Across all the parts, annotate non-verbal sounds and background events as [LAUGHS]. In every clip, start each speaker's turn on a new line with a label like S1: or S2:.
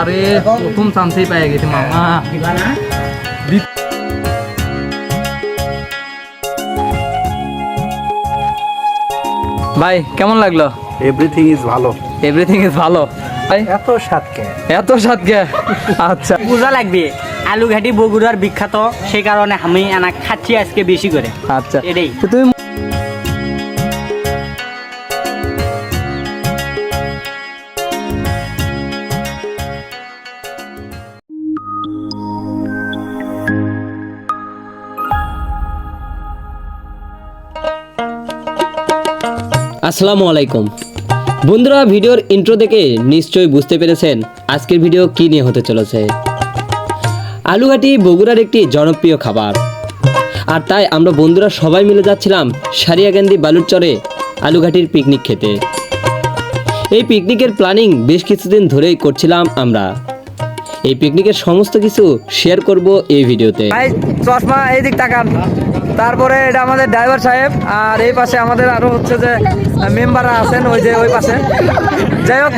S1: আরে প্রথম চান্সেই পেয়ে গেছি মামা। ভাই কেমন লাগল?
S2: এভরিথিং ইজ ভালো।
S1: এভরিথিং ইজ ভালো। ভাই
S2: এত স্বাদকে
S1: এত স্বাদ কে আচ্ছা।
S3: বোঝা লাগবে আলু ঘাটি বগুড়ার বিখ্যাত সেই কারণে আমি আনা খাচ্ছি আজকে বেশি করে।
S1: আচ্ছা।
S3: এটাই।
S1: তো তুমি
S4: আসসালামু আলাইকুম। বন্ধুরা, ভিডিওর ইন্ট্রো দেখে নিশ্চয়ই বুঝতে পেরেছেন আজকের ভিডিও কী নিয়ে হতে চলেছে। আলুঘাটি বগুড়ার একটি জনপ্রিয় খাবার। আর তাই আমরা বন্ধুরা সবাই মিলে যাচ্ছিলাম সারিয়াগান্ধী বালুরচরে আলুঘাটির পিকনিক খেতে। এই পিকনিকের প্ল্যানিং বেশ কিছুদিন ধরেই করছিলাম আমরা। এই পিকনিকের সমস্ত কিছু শেয়ার করব এই ভিডিওতে।
S1: চশমা এই দিক তাকান। তারপরে এটা আমাদের ড্রাইভার সাহেব, আর এই পাশে আমাদের আরও হচ্ছে যে মেম্বাররা আছেন, ওই যে ওই পাশে। যাই হোক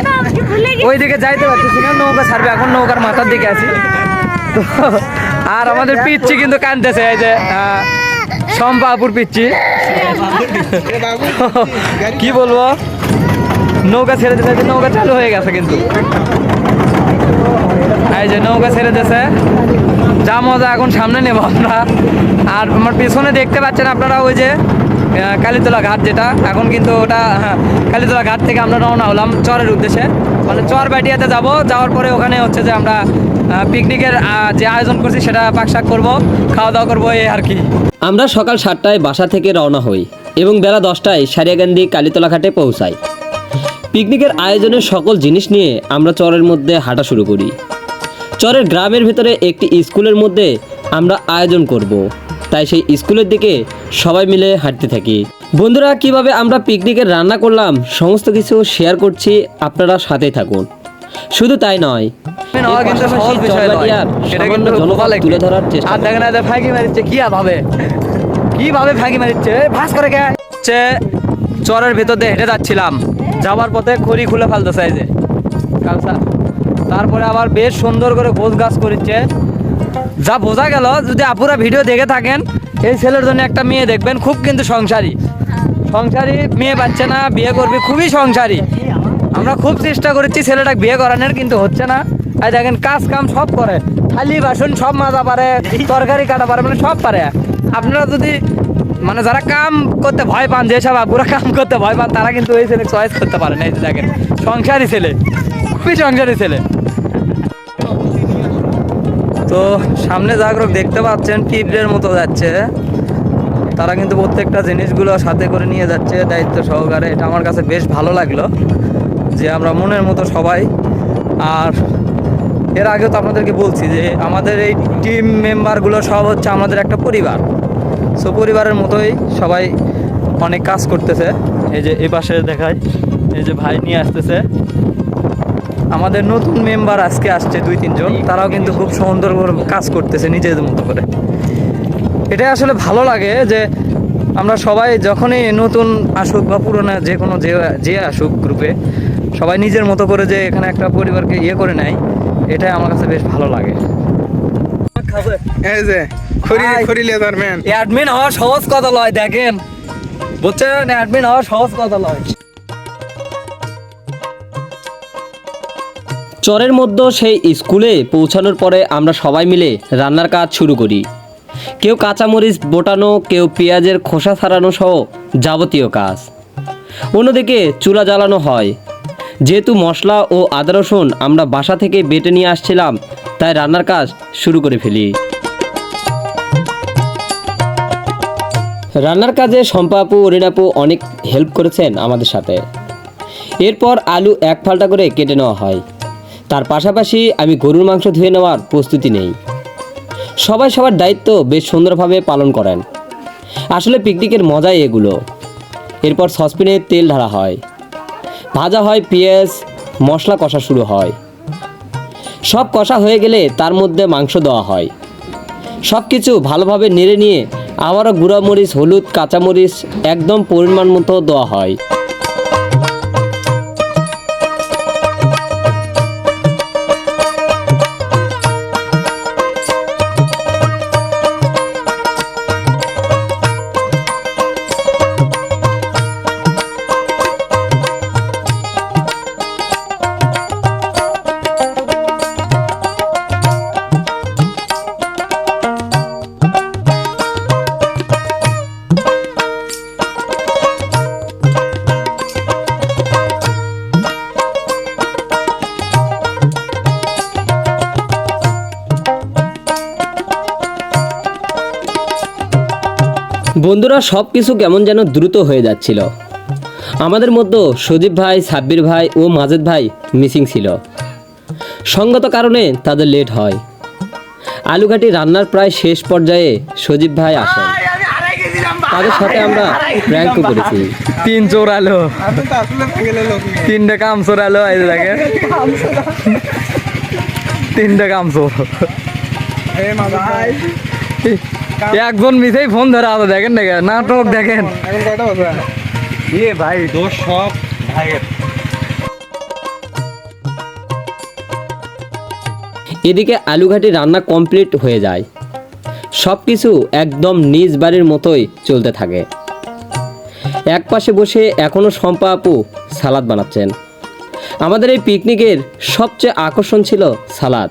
S1: ওই দিকে যাইতে পারতেছি না, নৌকা ছাড়বে, এখন নৌকার মাথার দিকে আছি। আর আমাদের পিচ্ছি কিন্তু কানতেছে এই যে শম্পাপুর পিচ্ছি কি বলব? নৌকা ছেড়ে দিতে নৌকা চালু হয়ে গেছে কিন্তু। এই যে নৌকা ছেড়ে দিয়েছে যা মজা এখন সামনে নেব আমরা। আর আমার পেছনে দেখতে পাচ্ছেন আপনারা ওই যে কালীতলা ঘাট যেটা। এখন কিন্তু ওটা হ্যাঁ, কালীতলা ঘাট থেকে আমরা রওনা হলাম চরের উদ্দেশ্যে। মানে চর ব্যাটিয়াতে যাব যাওয়ার পরে ওখানে হচ্ছে যে আমরা পিকনিকের যে আয়োজন করছি সেটা পাকশাক করব খাওয়া দাওয়া করব এই আর কি।
S4: আমরা সকাল সাতটায় বাসা থেকে রওনা হই এবং বেলা দশটায় সারিয়াগান্ধী কালীতলা ঘাটে পৌঁছাই। পিকনিকের আয়োজনের সকল জিনিস নিয়ে আমরা চরের মধ্যে হাঁটা শুরু করি। চরের গ্রামের ভেতরে একটি স্কুলের মধ্যে আমরা আয়োজন করব। তাই সেই স্কুলের দিকে সবাই মিলে হাঁটতে থাকি। বন্ধুরা কীভাবে আমরা পিকনিকের রান্না করলাম সমস্ত কিছু শেয়ার করছি আপনারা সাথে থাকুন। শুধু তাই নয়। তুলে ধরার চেষ্টা
S1: আর দেখেন ফাঁকি মারিচ্ছে ভাস করে কে? চরের ভেতর দিয়ে হেঁটে যাচ্ছিলাম। যাওয়ার পথে খড়ি খুলে ফেলতেছে এই যে। তারপরে আবার বেশ সুন্দর করে গোছ গাছ করিচ্ছে যা বোঝা গেল, যদি আপুরা ভিডিও দেখে থাকেন, এই ছেলের জন্য একটা মেয়ে দেখবেন, খুব কিন্তু সংসারী। সংসারী মেয়ে পাচ্ছে না, বিয়ে করবে, খুবই সংসারী। আমরা খুব চেষ্টা করেছি ছেলেটাকে বিয়ে করানোর, কিন্তু হচ্ছে না। আর দেখেন, কাজ কাম সব করে। খালি বাসন সব মাজা পারে, তরকারি কাটা পারে মানে সব পারে। আপনারা যদি মানে যারা কাম করতে ভয় পান, যেসব আপুরা কাম করতে ভয় পান, তারা কিন্তু এই ছেলে চয়েস করতে পারে না, এই দেখেন। সংসারী ছেলে, খুবই সংসারী ছেলে। তো সামনে জাগরক দেখতে পাচ্ছেন, পিঁপড়ের মতো যাচ্ছে। তারা কিন্তু প্রত্যেকটা জিনিসগুলো সাথে করে নিয়ে যাচ্ছে, দায়িত্ব সহকারে। এটা আমার কাছে বেশ ভালো লাগল যে আমরা মনের মতো সবাই। আর এর আগেও তো আপনাদেরকে বলছি যে আমাদের এই টিম মেম্বারগুলো সব হচ্ছে আমাদের একটা পরিবার। সো পরিবারের মতোই সবাই অনেক কাজ করতেছে। এই যে এ পাশে দেখায় এই যে ভাই নিয়ে আসতেছে। আমাদের নতুন মেম্বার আজকে আসছে দুই তিনজন। তারাও কিন্তু খুব সুন্দর করে কাজ করতেছে নিজেদের মতো করে। এটা আসলে ভালো লাগে যে আমরা সবাই যখনই নতুন আসুক বা পুরোনো যে কোনো যে যে আসুক গ্রুপে সবাই নিজের মতো করে যে এখানে একটা পরিবারকে ইয়ে করে নেয় এটাই আমার কাছে বেশ ভালো লাগে।
S2: এই যে খড়ি খড়ি লেদার ম্যান।
S1: অ্যাডমিন হওয়া সহজ কথা লয় দেখেন। বুঝছেন? অ্যাডমিন হওয়া সহজ কথা লয়।
S4: চরের মধ্যে সেই স্কুলে পৌঁছানোর পরে আমরা সবাই মিলে রান্নার কাজ শুরু করি। কেউ কাঁচামরিচ বোটানো, কেউ পেঁয়াজের খোসা ছাড়ানো সহ যাবতীয় কাজ। অন্যদিকে চুলা জ্বালানো হয়। যেহেতু মশলা ও আদা রসুন আমরা বাসা থেকে বেটে নিয়ে আসছিলাম, তাই রান্নার কাজ শুরু করে ফেলি। রান্নার কাজে শম্পা আপু অরিনাপু অনেক হেল্প করেছেন আমাদের সাথে। এরপর আলু এক ফাল্টা করে কেটে নেওয়া হয়। তার পাশাপাশি আমি গরুর মাংস ধুয়ে নেওয়ার প্রস্তুতি নেই। সবাই সবার দায়িত্ব বেশ সুন্দরভাবে পালন করেন। আসলে পিকনিকের মজাই এগুলো। এরপর সসপ্যানে তেল ঢালা হয়। ভাজা হয় পেঁয়াজ, মশলা কষা শুরু হয়। সব কষা হয়ে গেলে তার মধ্যে মাংস দেওয়া হয়। সব কিছু ভালোভাবে নেড়ে নিয়ে আবারও গুঁড়ামরিচ হলুদ কাঁচামরিচ একদম পরিমাণ মতো দেওয়া হয়। বন্ধুরা সব কিছু কেমন যেন দ্রুত হয়ে যাচ্ছিল। আমাদের মধ্যে সজীব ভাই সাব্বির ভাই ও মাজেদ ভাই মিসিং ছিল। সঙ্গত কারণে তাদের লেট হয়। আলুঘাটি রান্নার প্রায় শেষ পর্যায়ে সজীব ভাই আসেন। তাদের সাথে আমরা প্র্যাঙ্কও করেছি।
S1: তিন চোর আলো। তিনটে কাম চোর আলো এই দেখেন। তিনটে কাম চোর। একজন মিসেই ফোন ধরে আছে দেখেন দেখেন নাটক দেখেন।
S2: ইয়ে ভাই দোষ সব ভাইয়ের।
S4: এদিকে আলুঘাটি রান্না কমপ্লিট হয়ে যায়। সব কিছু একদম নিজ বাড়ির মতোই চলতে থাকে। এক পাশে বসে এখনও শম্পা আপু সালাদ বানাচ্ছেন। আমাদের এই পিকনিকের সবচেয়ে আকর্ষণ ছিল সালাদ।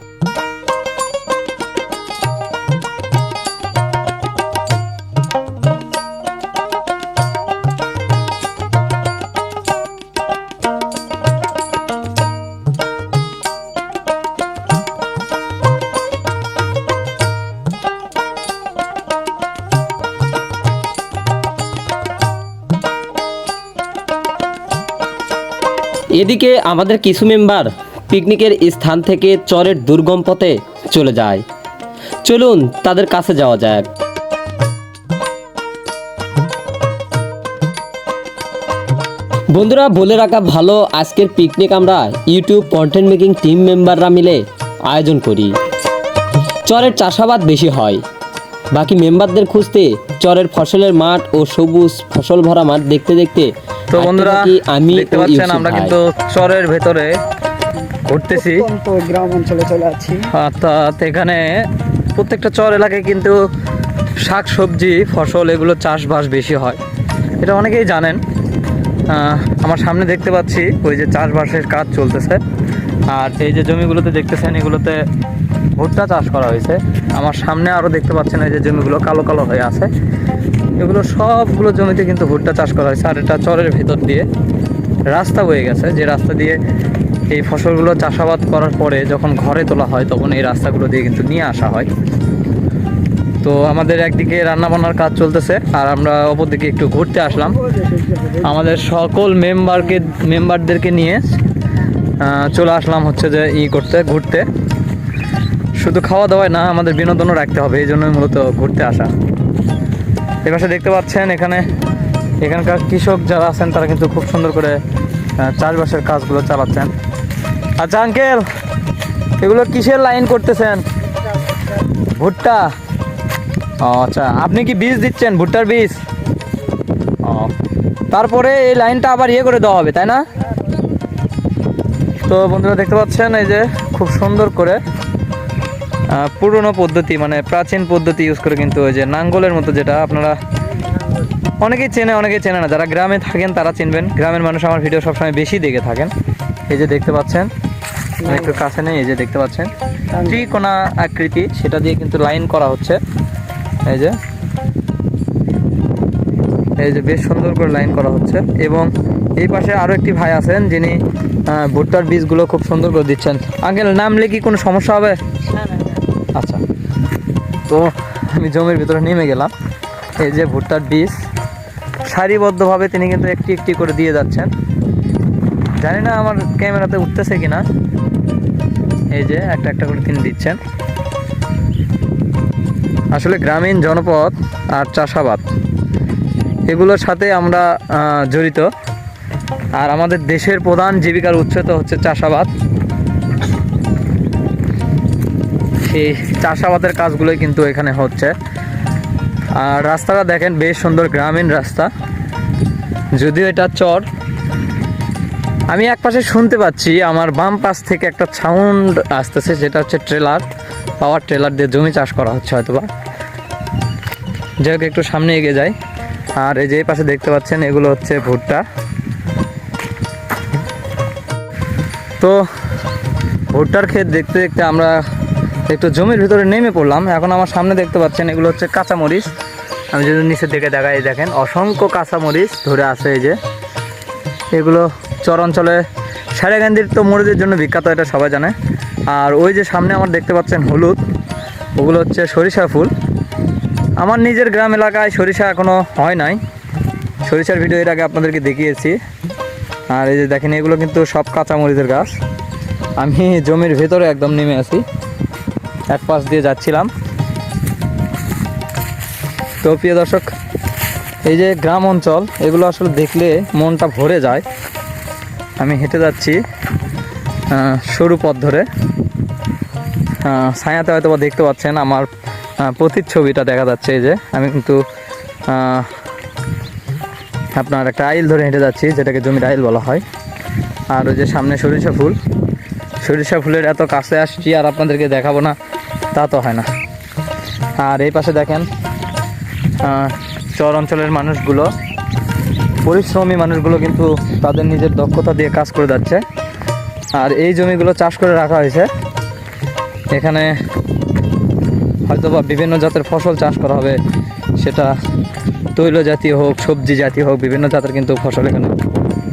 S4: এদিকে আমাদের কিছু মেম্বার পিকনিকের স্থান থেকে চরের দুর্গম পথে চলে যায়। চলুন তাদের কাছে যাওয়া যাক। বন্ধুরা, বলে রাখা ভালো, আজকের পিকনিক আমরা ইউটিউব কন্টেন্ট মেকিং টিম মেম্বাররা মিলে আয়োজন করি। চরের চাষাবাদ বেশি হয়। বাকি মেম্বারদের খুঁজতে চরের ফসলের মাঠ ও সবুজ ফসল ভরা মাঠ দেখতে দেখতে
S1: তো বন্ধুরা
S4: আমি
S1: দেখতে পাচ্ছেন আমরা কিন্তু চরের ভেতরে ঘুরতেছি।
S3: গ্রাম অঞ্চলে চলে আছি।
S1: অর্থাৎ এখানে প্রত্যেকটা চর এলাকায় কিন্তু শাক সবজি ফসল এগুলো চাষবাস বেশি হয়। এটা অনেকেই জানেন। আহ, আমার সামনে দেখতে পাচ্ছি ওই যে চাষবাসের কাজ চলতেছে। আর এই যে জমিগুলোতে দেখতেছেন এগুলোতে ভুট্টা চাষ করা হয়েছে। আমার সামনে আরও দেখতে পাচ্ছেন এই যে জমিগুলো কালো কালো হয়ে আছে। এগুলো সবগুলো জমিতে কিন্তু ভুট্টা চাষ করা হয়েছে, আর এটা চরের ভেতর দিয়ে রাস্তা বয়ে গেছে। যে রাস্তা দিয়ে এই ফসলগুলো চাষাবাদ করার পরে যখন ঘরে তোলা হয়, তখন এই রাস্তাগুলো দিয়ে কিন্তু নিয়ে আসা হয়। তো আমাদের একদিকে রান্না বান্নার কাজ চলতেছে, আর আমরা অপরদিকে একটু ঘুরতে আসলাম। আমাদের সকল মেম্বারকে মেম্বারদেরকে নিয়ে চলে আসলাম হচ্ছে যে ই করতে, ঘুরতে। শুধু খাওয়া দাওয়ায় না, আমাদের বিনোদনও রাখতে হবে, এই জন্যই মূলত ঘুরতে আসা। এ পাশে দেখতে পাচ্ছেন এখানে, এখানকার কৃষক যারা আছেন, তারা কিন্তু খুব সুন্দর করে চাষবাসের কাজগুলো চালাচ্ছেন। আচ্ছা আঙ্কেল, এগুলো কিসের লাইন করতেছেন? ভুট্টা। ও আচ্ছা আপনি কি বীজ দিচ্ছেন, ভুট্টার বীজ? ও, তারপরে এই লাইনটা আবার ইয়ে করে দেওয়া হবে, তাই না? তো বন্ধুরা দেখতে পাচ্ছেন, এই যে খুব সুন্দর করে পুরনো পদ্ধতি মানে প্রাচীন পদ্ধতি ইউজ করে কিন্তু ওই যে নাঙ্গলের মতো যেটা আপনারা অনেকেই চেনে অনেকেই চেনে না। যারা গ্রামে থাকেন তারা চিনবেন। গ্রামের মানুষ আমার ভিডিও সবসময় বেশি দেখে থাকেন। এই যে দেখতে পাচ্ছেন একটু কাছে নেই, এই যে দেখতে পাচ্ছেন। ত্রিকোণা আকৃতি, সেটা দিয়ে কিন্তু লাইন করা হচ্ছে। এই যে এই যে বেশ সুন্দর করে লাইন করা হচ্ছে। এবং এই পাশে আরও একটি ভাই আছেন, যিনি ভুট্টার বীজগুলো খুব সুন্দর করে দিচ্ছেন। আঙ্কেল নামলে কি কোনো সমস্যা হবে? আচ্ছা। তো আমি জমির ভিতরে নেমে গেলাম। এই যে ভুট্টার বীজ, সারিবদ্ধভাবে তিনি কিন্তু একটি একটি করে দিয়ে যাচ্ছেন। জানি না আমার ক্যামেরাতে উঠতেছে কিনা। এই যে একটা একটা করে তিনি দিচ্ছেন। আসলে গ্রামীণ জনপদ আর চাষাবাদ, এগুলোর সাথে আমরা জড়িত। আর আমাদের দেশের প্রধান জীবিকার উৎস তো হচ্ছে চাষাবাদ। সেই চাষাবাদের কাজগুলোই কিন্তু এখানে হচ্ছে। আর রাস্তাটা দেখেন, বেশ সুন্দর গ্রামীণ রাস্তা। যদিও এটা চর, আমি এক পাশে শুনতে পাচ্ছি, আমার বাম পাশ থেকে একটা সাউন্ড আসতেছে যেটা হচ্ছে ট্রেলার। পাওয়ার ট্রেলার দিয়ে জমি চাষ করা হচ্ছে হয়তোবা। যাই হোক, একটু সামনে এগিয়ে যাই। আর এই যে এই পাশে দেখতে পাচ্ছেন, এগুলো হচ্ছে ভুট্টা। তো ভুট্টার ক্ষেত দেখতে দেখতে আমরা একটু জমির ভিতরে নেমে পড়লাম। এখন আমার সামনে দেখতে পাচ্ছেন এগুলো হচ্ছে কাঁচামরিচ। আমি যদি নিচের দিকে দেখাই দেখেন, অসংখ্য কাঁচামরিচ ধরে আছে এই যে। এগুলো চর অঞ্চলে সারেগান্দির তো মরিচের জন্য বিখ্যাত, এটা সবাই জানে। আর ওই যে সামনে আমার দেখতে পাচ্ছেন হলুদ, ওগুলো হচ্ছে সরিষা ফুল। আমার নিজের গ্রাম এলাকায় সরিষা এখনও হয় নাই। সরিষার ভিডিও এর আগে আপনাদেরকে দেখিয়েছি। আর এই যে দেখেন, এগুলো কিন্তু সব কাঁচামরিচের গাছ। আমি জমির ভেতরে একদম নেমে আছি। এক পাশ দিয়ে যাচ্ছিলাম। তো প্রিয় দর্শক, এই যে গ্রাম অঞ্চল, এগুলো আসলে দেখলে মনটা ভরে যায়। আমি হেঁটে যাচ্ছি সরু পথ ধরে। ছায়াতে হয়তো বা দেখতে পাচ্ছেন আমার প্রতিচ্ছবিটা দেখা যাচ্ছে এই যে। আমি কিন্তু আপনার একটা আইল ধরে হেঁটে যাচ্ছি, যেটাকে জমির আইল বলা হয়। আর ওই যে সামনে সরিষা ফুল। সরিষা ফুলের এত কাছে আসছি আর আপনাদেরকে দেখাবো না। তা তো হয় না। আর এই পাশে দেখেন আহ, চর অঞ্চলের মানুষগুলো পরিশ্রমী মানুষগুলো কিন্তু তাদের নিজের দক্ষতা দিয়ে কাজ করে যাচ্ছে। আর এই জমিগুলো চাষ করে রাখা হয়েছে। এখানে হয়তো বা বিভিন্ন জাতের ফসল চাষ করা হবে সেটা তৈল জাতীয় হোক সবজি জাতীয় হোক বিভিন্ন জাতের কিন্তু ফসল এখানে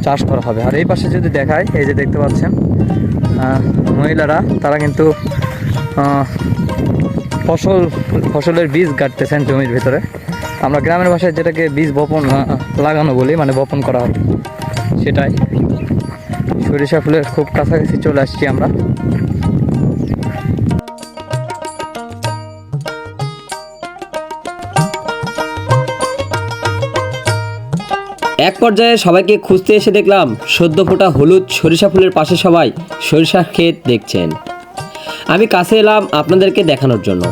S1: চাষ করা হবে। আর এই পাশে যদি দেখায় এই যে দেখতে পাচ্ছেন মহিলারা তারা কিন্তু ফসল, ফসলের বীজ গাড়তেছেন জমির ভিতরে। আমরা গ্রামের ভাষায় যেটাকে বীজ বপন লাগানো বলি মানে বপন করা হবে সেটাই। সরিষা ফুলের খুব কাছাকাছি চলে আসছি আমরা।
S4: এক পর্যায়ে সবাইকে খুঁজতে এসে দেখলাম, সদ্য ফোটা হলুদ সরিষা ফুলের পাশে সবাই সরিষা ক্ষেত দেখছেন। আমি কাছে এলাম আপনাদেরকে দেখানোর জন্য।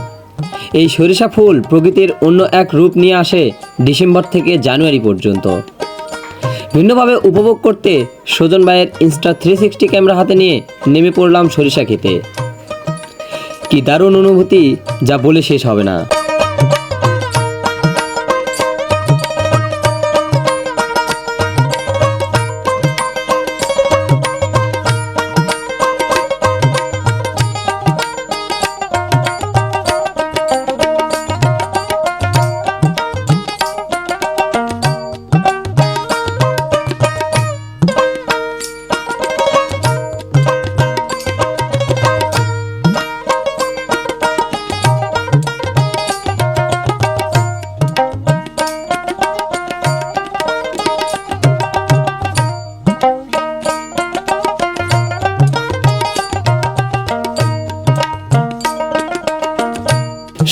S4: এই সরিষা ফুল প্রকৃতির অন্য এক রূপ নিয়ে আসে ডিসেম্বর থেকে জানুয়ারি পর্যন্ত। ভিন্নভাবে উপভোগ করতে সজন ভাইয়ের ইনস্টা থ্রি সিক্সটি ক্যামেরা হাতে নিয়ে নেমে পড়লাম সরিষা খেতে। কি দারুণ অনুভূতি, যা বলে শেষ হবে না।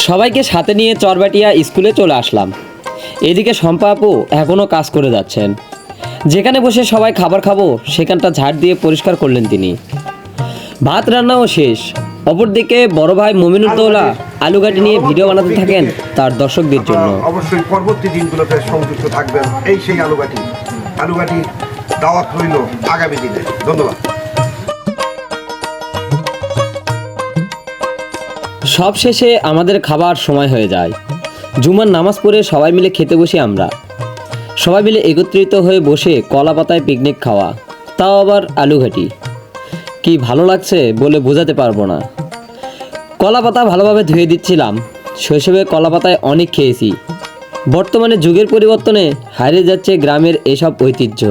S4: সবাইকে সাথে নিয়ে চরবাটিয়া স্কুলে চলে আসলাম। এদিকে শম্পা আপু এখনও কাজ করে যাচ্ছেন। যেখানে বসে সবাই খাবার খাব, সেখানটা ঝাড় দিয়ে পরিষ্কার করলেন তিনি। ভাত রান্নাও শেষ। অপরদিকে বড় ভাই মমিনুদ্দৌলা আলুঘাটি নিয়ে ভিডিও বানাতে থাকেন তার দর্শকদের জন্য।
S5: অবশ্যই পরবর্তী দিনগুলোতে সংযুক্ত থাকবেন এই সেই আলুগাটি। আলুগাটি দাওয়াত রইল আগামী দিনে। ধন্যবাদ।
S4: সব শেষে আমাদের খাবার সময় হয়ে যায়। জুমার নামাজ পড়ে সবাই মিলে খেতে বসি আমরা। সবাই মিলে একত্রিত হয়ে বসে কলা পাতায় পিকনিক খাওয়া, তাও আবার আলুঘাটি কি ভালো লাগছে বলে বোঝাতে পারব না। কলা পাতা ভালোভাবে ধুয়ে দিচ্ছিলাম। শৈশবে কলা পাতায় অনেক খেয়েছি। বর্তমানে যুগের পরিবর্তনে হারিয়ে যাচ্ছে গ্রামের এসব ঐতিহ্য।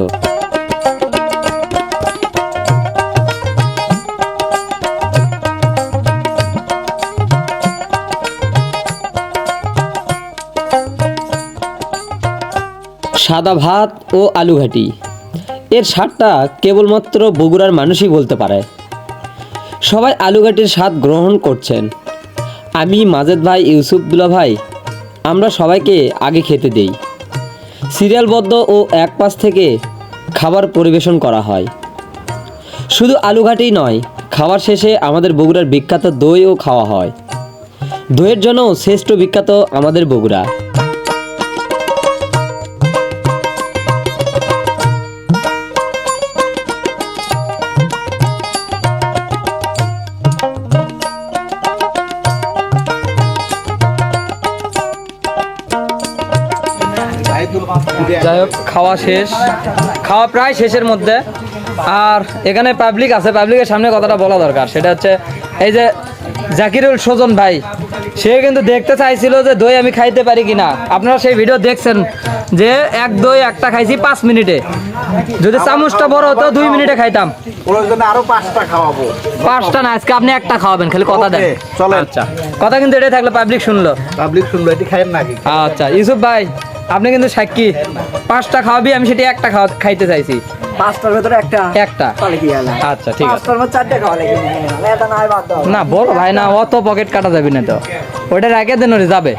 S4: সাদা ভাত ও আলুঘাটি এর স্বাদটা কেবলমাত্র বগুড়ার মানুষই বলতে পারে। সবাই আলুঘাটির স্বাদ গ্রহণ করছেন। আমি মাজেদ ভাই ইউসুফদুল্লা ভাই, আমরা সবাইকে আগে খেতে দেই। সিরিয়ালবদ্ধ ও এক পাশ থেকে খাবার পরিবেশন করা হয়। শুধু আলুঘাটেই নয় খাবার শেষে আমাদের বগুড়ার বিখ্যাত দইও খাওয়া হয়। দইয়ের জন্য শ্রেষ্ঠ বিখ্যাত আমাদের বগুড়া।
S1: যাই হোক খাওয়া শেষ। খাওয়া প্রায় শেষের মধ্যে। আর এখানে পাবলিক আছে পাবলিকের সামনে কথাটা বলা দরকার। সেটা হচ্ছে এই যে জাকিরুল সোজন ভাই সে কিন্তু দেখতে চাইছিল যে দই আমি খাইতে পারি কিনা। আপনারা সেই ভিডিও দেখছেন যে এক দই একটা খাইছি পাঁচ মিনিটে। যদি চামচটা বড় হতো দুই মিনিটে খাইতাম।
S2: আরও পাঁচটা খাওয়াবো।
S1: পাঁচটা না আজকে আপনি একটা খাওয়াবেন খালি কথা দেন। আচ্ছা। কথা কিন্তু এটাই থাকলে পাবলিক শুনলো।
S2: পাবলিক শুনলো এটি খাইয়েন নাকি
S1: আচ্ছা ইউসুফ ভাই আপনি কিন্তু সাক্ষী পাঁচটা খাওয়াবি আমি সেটি একটা খাওয়া খাইতে চাইছি।
S3: পাঁচটার ভেতরে একটা?
S1: একটা। আচ্ছা ঠিক আছে।
S3: না
S1: বলো ভাই না অত পকেট কাটা যাবে না তো। ওটা রেখে দেন যাবে।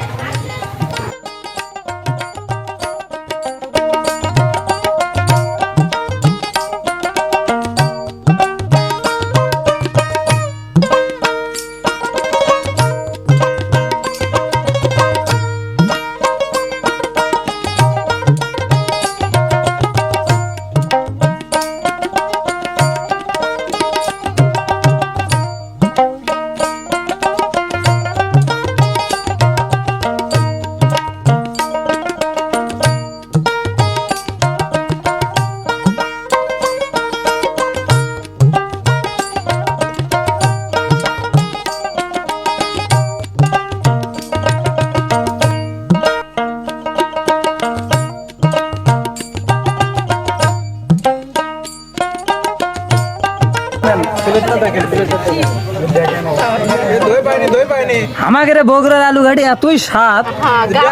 S1: আমাদের বগুড়ার আলু ঘাটি এতই স্বাদ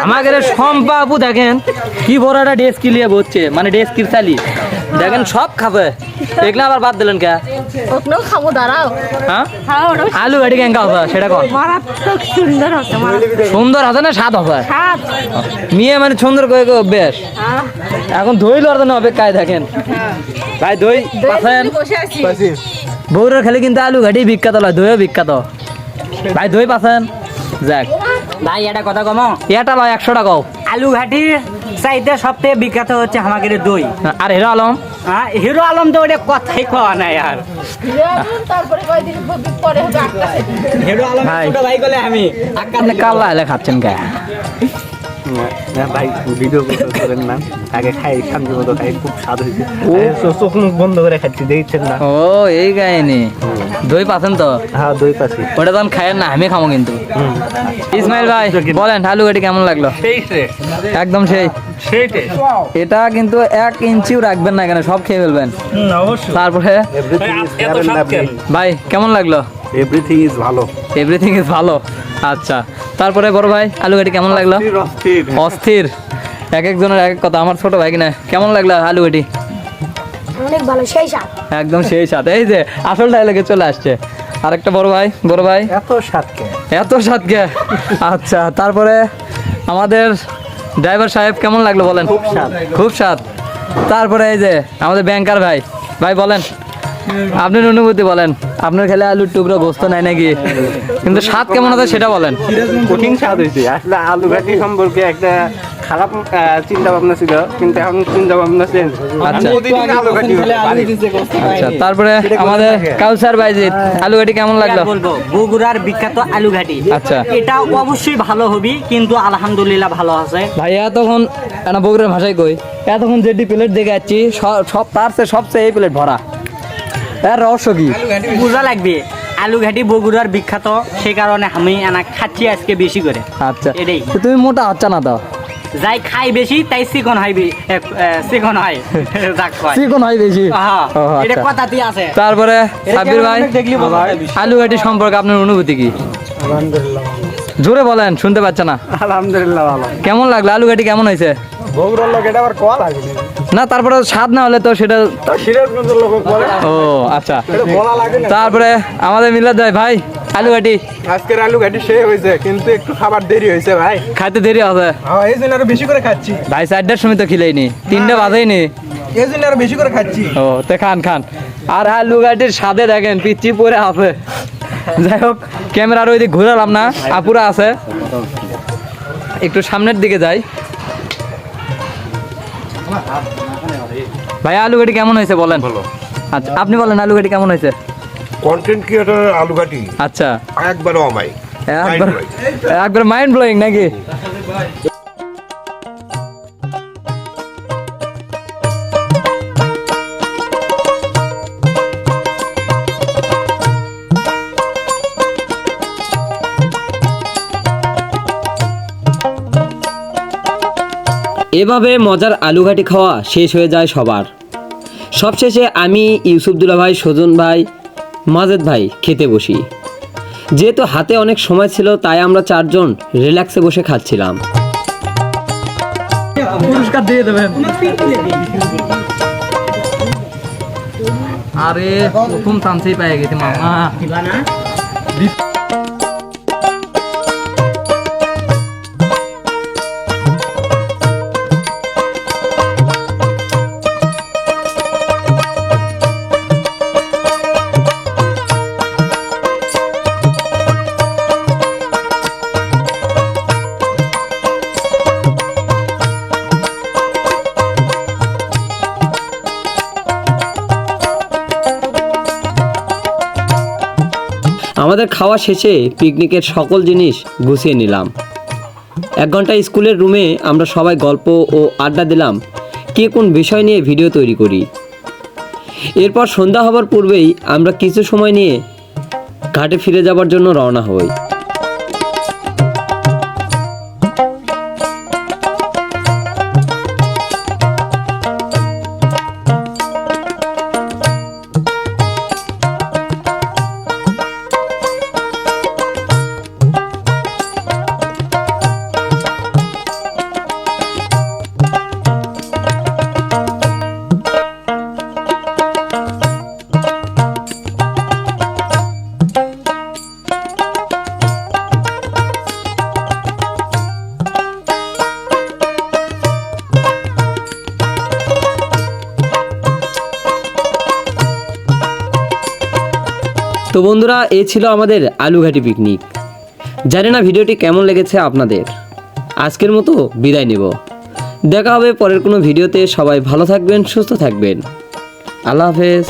S1: আমাদের সম্পা আপু দেখেন কি বড় একটা ডেস্ক কিলিয়ে বসছে মানে ডেস্ক কিরসালি দেখেন সব খাবে। দেখলে আবার বাদ দিলেন কে?
S6: ওখানেও খাব দাঁড়াও।
S1: হ্যাঁ?
S6: হ্যাঁ
S1: আলু ঘাটি কেঙ্কা হবে সেটা কর
S6: সুন্দর হচ্ছে
S1: সুন্দর হবে না স্বাদ হবে?
S6: স্বাদ।
S1: মেয়ে মানে সুন্দর করে অভ্যেস।
S6: হ্যাঁ।
S1: এখন দই লড়ার জন্য অপেক্ষায় দেখেন। ভাই দই
S6: বসে
S1: বগুড়ার খেলে কিন্তু আলু ঘাটি বিখ্যাত লয় দইও বিখ্যাত। ভাই দই পাচ্ছেন যাক।
S3: ভাই এটা কথা কমো।
S1: এটা লয় একশো টাকাও
S3: আলু ঘাটির চাইতে সবথেকে বিখ্যাত হচ্ছে আমাদের দই।
S1: আর হিরো আলম?
S3: হ্যাঁ হিরো আলম তো ওটা কথাই কওয়া নাই আর। হিরো আলম
S1: ভাই।
S3: আমি
S1: কাল্লা এলে খাচ্ছেন কে
S2: ভাই ভিডিও করেন না। আগে খাই শান্তি মতো খাই খুব স্বাদ হয়েছে চোখ মুখ বন্ধ করে খাচ্ছি দেখছেন না?
S1: ও এই কাহিনি। দই পাচ্ছেন তো?
S2: হ্যাঁ দই পাচ্ছি
S1: ওটা তখন খায়েন না আমি খাব কিন্তু। ইসমাইল ভাই বলেন আলু ঘাটি কেমন লাগল? একদম সেই। এটা কিন্তু এক ইঞ্চিও রাখবেন না কেন সব খেয়ে ফেলবেন। তারপরে ভাই কেমন লাগল?
S2: এভরিথিং ইজ ভালো।
S1: এভরিথিং ইজ ভালো। আচ্ছা তারপরে বড় ভাই আলু ঘাটি কেমন লাগল?
S2: অস্থির, অস্থির।
S1: এক একজনের এক এক কথা। আমার ছোট ভাই কিনা কেমন লাগল আলু ঘাটি
S6: অনেক ভালো সেই স্বাদ।
S1: একদম সেই সাথে এই যে আসল ডায়লগে চলে আসছে। আরেকটা বড় ভাই বড় ভাই।
S2: এত স্বাদ কে
S1: এত স্বাদ কে আচ্ছা তারপরে আমাদের ড্রাইভার সাহেব কেমন লাগল বলেন? খুব স্বাদ। খুব স্বাদ। তারপরে এই যে আমাদের ব্যাংকার ভাই। ভাই বলেন। আপনার অনুভূতি বলেন। আপনার খেলে আলুর টুকরো গোস্ত নাই নাকি? কিন্তু স্বাদ কেমন আছে সেটা বলেন।
S2: কঠিন স্বাদ হয়েছে। আসলে আলু ঘাটি সম্পর্কে একটা খারাপ চিন্তা ভাবনা ছিল কিন্তু এখন চিন্তা ভাবনা চেঞ্জ
S1: আচ্ছা। আচ্ছা তারপরে আমাদের কাউসার কেমন লাগল?
S3: বলব বগুড়ার বিখ্যাত আলু ঘাটি
S1: আচ্ছা।
S3: এটা অবশ্যই ভালো হবে কিন্তু আলহামদুলিল্লাহ ভালো আছে।
S1: ভাই এতক্ষণ বগুড়ার ভাষায় কই? এতক্ষণ যেটি প্লেট দেখে যাচ্ছি সব সব তার চেয়ে সবচেয়ে এই প্লেট ভরা। এর রহস্য কি?
S3: বোঝা লাগবে। আলু ঘাটি বগুড়ার বিখ্যাত সেই কারণে আমি এনা খাচ্ছি আজকে বেশি করে।
S1: আচ্ছা।
S3: এটাই।
S1: তুমি মোটা হচ্ছে না তো?
S3: যাই খাই বেশি তাই চিকন হয় চিকন [LAUGHS] হয়।
S1: চিকন হয় বেশি?
S3: এটা
S1: আচ্ছা।
S3: কথাতেই আছে।
S1: তারপরে সাব্বির ভাই আলু ঘাটি সম্পর্কে আপনার অনুভূতি কি? জোরে বলেন শুনতে পাচ্ছে না?
S2: আলহামদুলিল্লাহ ভালো।
S1: কেমন লাগল? আলু ঘাটি কেমন হয়েছে?
S2: বগুড়ার লোক এটা আবার কল
S1: না তারপরে স্বাদ না হলে তো সেটা ও আচ্ছা। তারপরে আমাদের মিলাদ ভাই ভাই আলু ঘাটি
S2: আজকের আলু ঘাটি সে হয়েছে কিন্তু একটু খাবার দেরি হয়েছে ভাই।
S1: খাইতে দেরি হবে।
S2: হ্যাঁ এই জন্য আরও বেশি করে খাচ্ছি।
S1: ভাই চারটার সময় তো খিলেইনি। তিনটে বাজেইনি।
S2: এই জন্য আরও বেশি করে খাচ্ছি।
S1: ও তে খান খান। আর আলু ঘাটির সাথে দেখেন পিচ্ছি পরে আছে। যাই হোক ক্যামেরার ওই দিক ঘুরালাম না আপুরা আছে। একটু সামনের দিকে যাই। ভাই আলু ঘাটি কেমন হয়েছে বলেন? আচ্ছা আপনি বলেন আলু ঘাটি কেমন হয়েছে?
S5: কন্টেন্ট ক্রিয়েটর আলু ঘাটি
S1: আচ্ছা।
S5: একবার অমাই
S1: একবার একবার মাইন্ড ব্লোয়িং নাকি?
S4: এভাবে মজার আলুঘাটি খাওয়া শেষ হয়ে যায় সবার। সবশেষে আমি ইউসুফদুল্লা ভাই সজন ভাই, মাজেদ ভাই খেতে বসি। যেহেতু হাতে অনেক সময় ছিল, তাই আমরা চারজন রিল্যাক্সে বসে খাচ্ছিলাম।
S1: আরে, প্রথম চান্সেই পেয়ে গেছে মামা।
S4: খাওয়া শেষে পিকনিকের সকল জিনিস গুছিয়ে নিলাম। এক ঘণ্টা স্কুলের রুমে আমরা সবাই গল্প ও আড্ডা দিলাম, কে কোন বিষয় নিয়ে ভিডিও তৈরি করি। এরপর সন্ধ্যা হবার পূর্বেই আমরা কিছু সময় নিয়ে ঘাটে ফিরে যাবার জন্য রওনা হই। বন্ধুরা, এ ছিল আমাদের আলুঘাটি পিকনিক জানি না ভিডিওটি কেমন লেগেছে আপনাদের। আজকের মতো বিদায় নেব। দেখা হবে পরের কোনো ভিডিওতে। সবাই ভালো থাকবেন, সুস্থ থাকবেন। আল্লাহ হাফেজ।